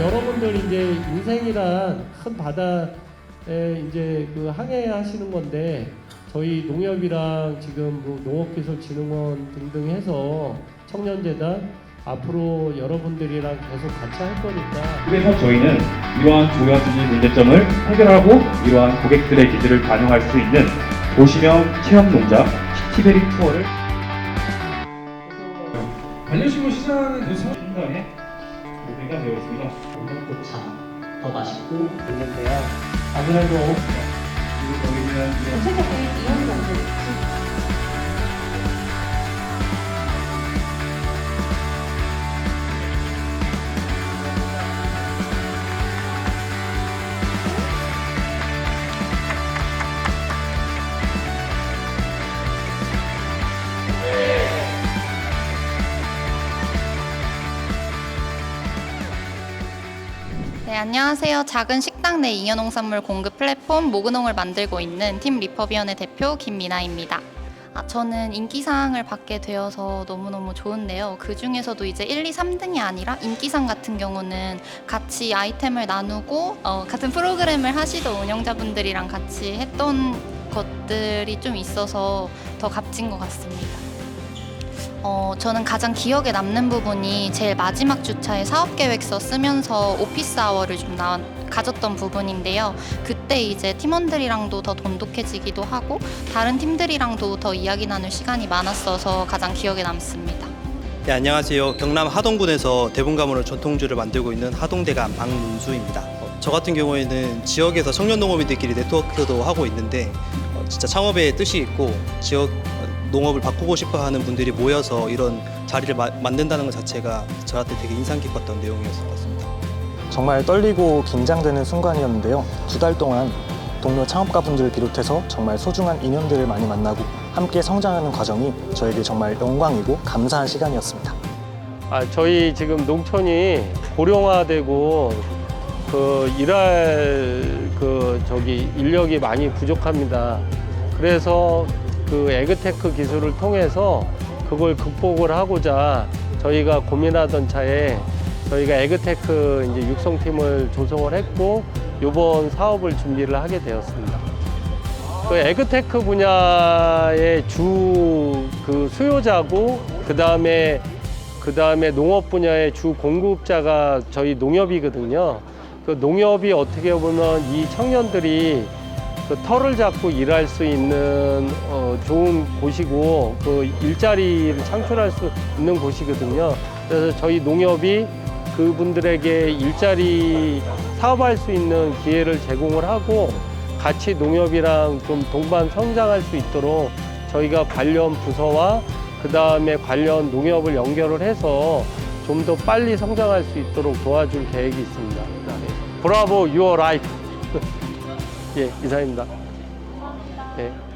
여러분들 이제 인생이란 큰 바다에 이제 그 항해하시는 건데 저희 농협이랑 지금 뭐 농업기술진흥원 등등 해서 청년재단 앞으로 여러분들이랑 계속 같이 할 거니까. 그래서 저희는 이러한 조현진의 문제점을 해결하고 이러한 고객들의 니즈를 반영할 수 있는 도시명 체험 농장 시티베리 투어를 반려식물 시장은 그 상... 신선에 준비가 되어 있습니다. 꽃차 더 맛있고 있는데요. 아무래도 그리고 저희는 이런 네, 안녕하세요. 작은 식당 내 잉여농산물 공급 플랫폼 모그농을 만들고 있는 팀 리퍼비언의 대표 김미나입니다. 아, 저는 인기상을 받게 되어서 너무너무 좋은데요. 그 중에서도 이제 1, 2, 3등이 아니라 인기상 같은 경우는 같이 아이템을 나누고 어, 같은 프로그램을 하시던 운영자분들이랑 같이 했던 것들이 좀 있어서 더 값진 것 같습니다. 어, 저는 가장 기억에 남는 부분이 제일 마지막 주차에 사업 계획서 쓰면서 오피스 아워를 좀 나, 가졌던 부분인데요. 그때 이제 팀원들이랑도 더 돈독해지기도 하고 다른 팀들이랑도 더 이야기 나눌 시간이 많았어서 가장 기억에 남습니다. 네, 안녕하세요. 경남 하동군에서 대분가문을 전통주를 만들고 있는 하동대감 박문수입니다. 어, 저 같은 경우에는 지역에서 청년 농업인들끼리 네트워크도 하고 있는데 어, 진짜 창업에 뜻이 있고 지역 어, 농업을 바꾸고 싶어 하는 분들이 모여서 이런 자리를 마- 만든다는 것 자체가 저한테 되게 인상 깊었던 내용이었을 것 같습니다. 정말 떨리고 긴장되는 순간이었는데요. 두 달 동안 동료 창업가분들을 비롯해서 정말 소중한 인연들을 많이 만나고 함께 성장하는 과정이 저에게 정말 영광이고 감사한 시간이었습니다. 아, 저희 지금 농촌이 고령화되고 그 일할 그 저기 인력이 많이 부족합니다. 그래서 그 에그테크 기술을 통해서 그걸 극복을 하고자 저희가 고민하던 차에 저희가 에그테크 이제 육성팀을 조성을 했고 이번 사업을 준비를 하게 되었습니다. 그 에그테크 분야의 주 그 수요자고 그 다음에 그 다음에 농업 분야의 주 공급자가 저희 농협이거든요. 그 농협이 어떻게 보면 이 청년들이 그 털을 잡고 일할 수 있는 어, 좋은 곳이고 그 일자리를 창출할 수 있는 곳이거든요. 그래서 저희 농협이 그분들에게 일자리 사업할 수 있는 기회를 제공을 하고 같이 농협이랑 좀 동반 성장할 수 있도록 저희가 관련 부서와 그 다음에 관련 농협을 연결을 해서 좀 더 빨리 성장할 수 있도록 도와줄 계획이 있습니다. 브라보 유어 라이프. 예, 이상입니다. 예.